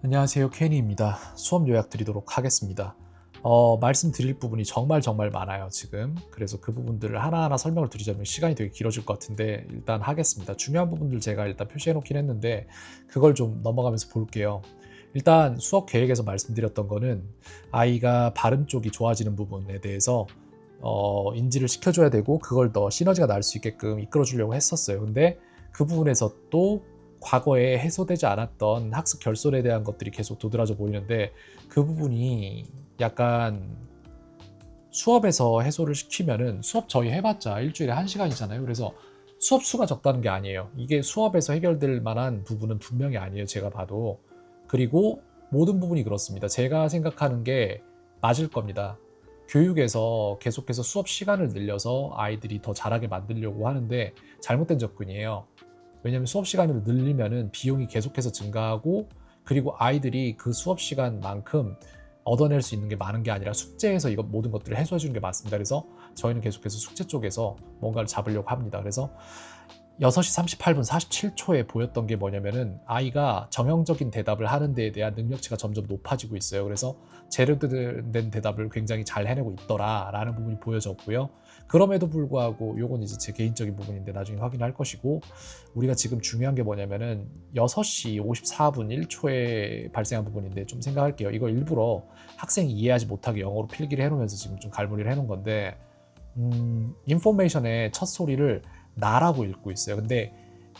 안녕하세요. 케니입니다. 수업 요약 드리도록 하겠습니다. 어, 말씀드릴 부분이 정말 정말 많아요, 지금. 그래서 그 부분들을 하나하나 설명을 드리자면 시간이 되게 길어질 것 같은데 일단 하겠습니다. 중요한 부분들 제가 일단 표시해 놓긴 했는데 그걸 좀 넘어가면서 볼게요. 일단 수업 계획에서 말씀드렸던 거는 아이가 발음 쪽이 좋아지는 부분에 대해서 어, 인지를 시켜줘야 되고 그걸 더 시너지가 날 수 있게끔 이끌어 주려고 했었어요. 근데 그 부분에서 또 과거에 해소되지 않았던 학습 결손에 대한 것들이 계속 도드라져 보이는데 그 부분이 약간 수업에서 해소를 시키면은 수업 저희 해봤자 일주일에 한 시간이잖아요. 그래서 수업 수가 적다는 게 아니에요. 이게 수업에서 해결될 만한 부분은 분명히 아니에요. 제가 봐도. 그리고 모든 부분이 그렇습니다. 제가 생각하는 게 맞을 겁니다. 교육에서 계속해서 수업 시간을 늘려서 아이들이 더 잘하게 만들려고 하는데 잘못된 접근이에요. 왜냐하면 수업 시간을 늘리면은 비용이 계속해서 증가하고 그리고 아이들이 그 수업 시간만큼 얻어낼 수 있는 게 많은 게 아니라 숙제에서 이거 모든 것들을 해소해 주는 게 맞습니다. 그래서 저희는 계속해서 숙제 쪽에서 뭔가를 잡으려고 합니다. 그래서 6시 38분 47초에 보였던 게 뭐냐면은 아이가 정형적인 대답을 하는 데에 대한 능력치가 점점 높아지고 있어요. 그래서 재료된 대답을 굉장히 잘 해내고 있더라라는 부분이 보여졌고요. 그럼에도 불구하고 요건 이제 제 개인적인 부분인데 나중에 확인할 것이고 우리가 지금 중요한 게 뭐냐면은 6시 54분 1초에 발생한 부분인데 좀 생각할게요. 이거 일부러 학생이 이해하지 못하게 영어로 필기를 해놓으면서 지금 좀 갈무리를 해놓은 건데 음, 인포메이션의 첫 소리를 나라고 읽고 있어요. 근데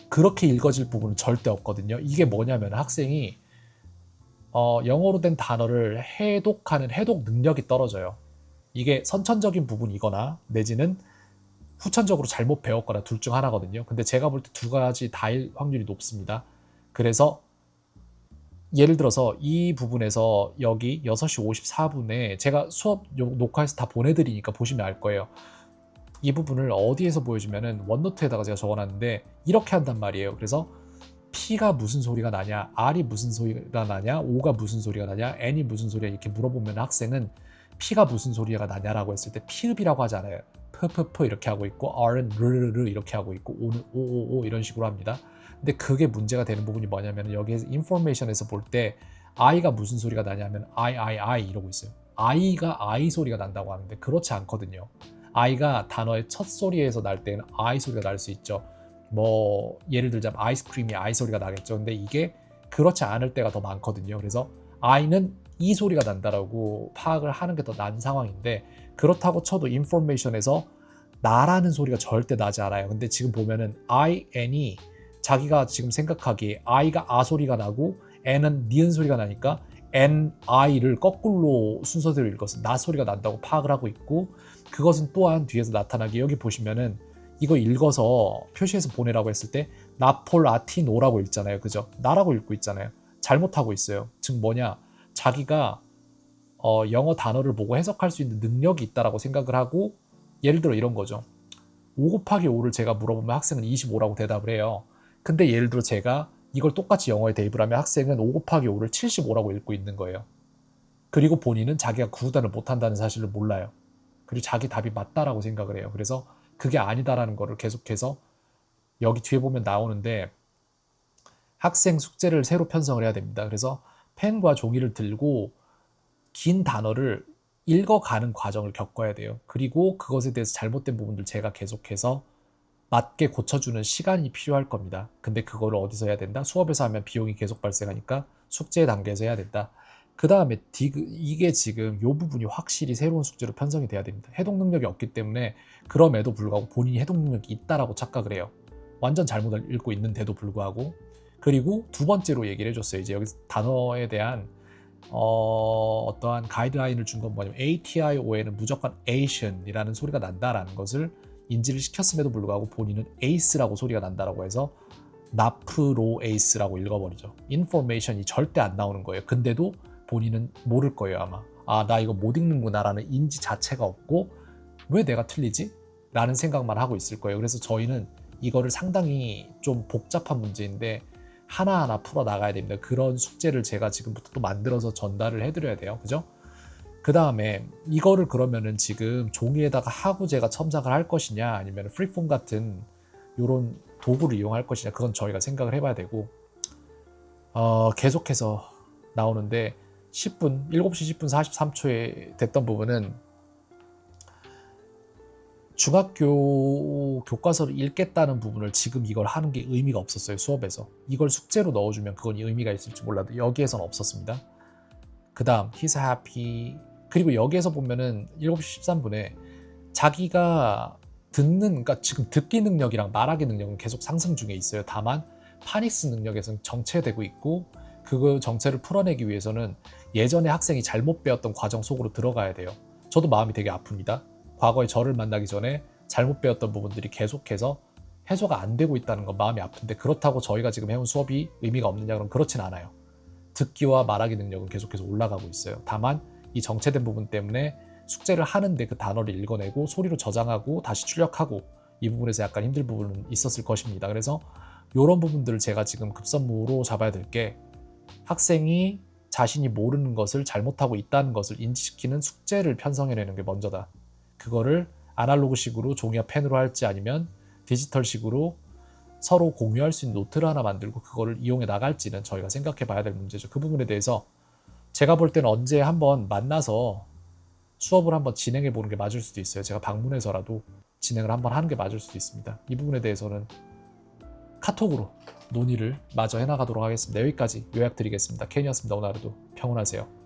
그렇게 읽어질 부분은 절대 없거든요. 이게 뭐냐면 학생이 어, 영어로 된 단어를 해독하는 해독 능력이 떨어져요. 이게 선천적인 부분이거나 내지는 후천적으로 잘못 배웠거나 둘 중 하나거든요. 근데 제가 볼 때 두 가지 다일 확률이 높습니다. 그래서 예를 들어서 이 부분에서 여기 6시 54분에 제가 수업 요- 녹화해서 다 보내드리니까 보시면 알 거예요. 이 부분을 어디에서 보여주면은 원노트에다가 제가 적어놨는데 이렇게 한단 말이에요. 그래서 P가 무슨 소리가 나냐, R이 무슨 소리가 나냐, O가 무슨 소리가 나냐, N이 무슨 소리야 이렇게 물어보면 학생은 P가 무슨 소리가 나냐라고 했을 때 피읍이라고 하지 않아요. 프프프 이렇게 하고 있고 R은 르르르 이렇게 하고 있고 O는 오오오 이런 식으로 합니다. 근데 그게 문제가 되는 부분이 뭐냐면 여기에서 인포메이션에서 볼 때 I가 무슨 소리가 나냐면 I I I 이러고 있어요. I가 I 소리가 난다고 하는데 그렇지 않거든요. I가 단어의 첫 소리에서 날 때는 I 소리가 날 수 있죠. 뭐 예를 들자면 아이스크림이 I 소리가 나겠죠. 근데 이게 그렇지 않을 때가 더 많거든요. 그래서 I는 이 소리가 난다라고 파악을 하는 게 더 난 상황인데 그렇다고 쳐도 인포메이션에서 나라는 소리가 절대 나지 않아요. 근데 지금 보면은 I, N이 자기가 지금 생각하기에 I가 아 소리가 나고 N은 니은 소리가 나니까 N, I를 거꾸로 순서대로 읽어서 나 소리가 난다고 파악을 하고 있고 그것은 또한 뒤에서 나타나게 여기 보시면은 이거 읽어서 표시해서 보내라고 했을 때 나폴아티노라고 읽잖아요. 그죠? 나라고 읽고 있잖아요. 잘못하고 있어요. 즉 뭐냐? 자기가 어, 영어 단어를 보고 해석할 수 있는 능력이 있다라고 생각을 하고 예를 들어 이런 거죠. 5 곱하기 5를 제가 물어보면 학생은 25라고 대답을 해요. 근데 예를 들어 제가 이걸 똑같이 영어에 대입을 하면 학생은 5 곱하기 5를 75라고 읽고 있는 거예요. 그리고 본인은 자기가 구단을 못한다는 사실을 몰라요. 그리고 자기 답이 맞다라고 생각을 해요. 그래서 그게 아니다라는 거를 계속해서 여기 뒤에 보면 나오는데 학생 숙제를 새로 편성을 해야 됩니다. 그래서 펜과 종이를 들고 긴 단어를 읽어가는 과정을 겪어야 돼요. 그리고 그것에 대해서 잘못된 부분들 제가 계속해서 맞게 고쳐주는 시간이 필요할 겁니다. 근데 그거를 어디서 해야 된다? 수업에서 하면 비용이 계속 발생하니까 숙제 단계에서 해야 된다. 그 다음에 이게 지금 이 부분이 확실히 새로운 숙제로 편성이 돼야 됩니다. 해독 능력이 없기 때문에 그럼에도 불구하고 본인이 해독 능력이 있다라고 착각을 해요. 완전 잘못 읽고 있는데도 불구하고 그리고 두 번째로 얘기를 해줬어요. 이제 여기 단어에 대한 어, 어떠한 가이드라인을 준 건 뭐냐면 ATIO에는 무조건 Asian이라는 소리가 난다라는 것을 인지를 시켰음에도 불구하고 본인은 ACE라고 소리가 난다라고 해서 나프로 에이스라고 읽어버리죠. 인포메이션이 절대 안 나오는 거예요. 근데도 본인은 모를 거예요 아마. 아 나 이거 못 읽는구나라는 인지 자체가 없고 왜 내가 틀리지? 라는 생각만 하고 있을 거예요. 그래서 저희는 이거를 상당히 좀 복잡한 문제인데 하나하나 풀어 나가야 됩니다. 그런 숙제를 제가 지금부터 또 만들어서 전달을 해드려야 돼요. 그죠? 그 다음에 이거를 그러면은 지금 종이에다가 하고 제가 첨삭을 할 것이냐 아니면 프리폼 같은 이런 도구를 이용할 것이냐 그건 저희가 생각을 해봐야 되고 어, 계속해서 나오는데 10분, 7시 10분 43초에 됐던 부분은 중학교 교과서를 읽겠다는 부분을 지금 이걸 하는 게 의미가 없었어요 수업에서. 이걸 숙제로 넣어주면 그건 의미가 있을지 몰라도 여기에선 없었습니다. 그 다음 he's happy 그리고 여기에서 보면은 7시 13분에 자기가 듣는 그러니까 지금 듣기 능력이랑 말하기 능력은 계속 상승 중에 있어요 다만 파닉스 능력에서는 정체되고 있고 그 정체를 풀어내기 위해서는 예전에 학생이 잘못 배웠던 과정 속으로 들어가야 돼요 저도 마음이 되게 아픕니다 과거에 저를 만나기 전에 잘못 배웠던 부분들이 계속해서 해소가 안 되고 있다는 건 마음이 아픈데 그렇다고 저희가 지금 해온 수업이 의미가 없느냐 그럼 그렇진 않아요. 듣기와 말하기 능력은 계속해서 올라가고 있어요. 다만 이 정체된 부분 때문에 숙제를 하는데 그 단어를 읽어내고 소리로 저장하고 다시 출력하고 이 부분에서 약간 힘들 부분은 있었을 것입니다. 그래서 이런 부분들을 제가 지금 급선무로 잡아야 될 게 학생이 자신이 모르는 것을 잘못하고 있다는 것을 인지시키는 숙제를 편성해내는 게 먼저다. 그거를 아날로그식으로 종이와 펜으로 할지 아니면 디지털식으로 서로 공유할 수 있는 노트를 하나 만들고 그거를 이용해 나갈지는 저희가 생각해 봐야 될 문제죠. 그 부분에 대해서 제가 볼 때는 언제 한번 만나서 수업을 한번 진행해 보는 게 맞을 수도 있어요. 제가 방문해서라도 진행을 한번 하는 게 맞을 수도 있습니다. 이 부분에 대해서는 카톡으로 논의를 마저 해나가도록 하겠습니다. 여기까지 요약 드리겠습니다. 캔이었습니다. 오늘 하루도 평온하세요.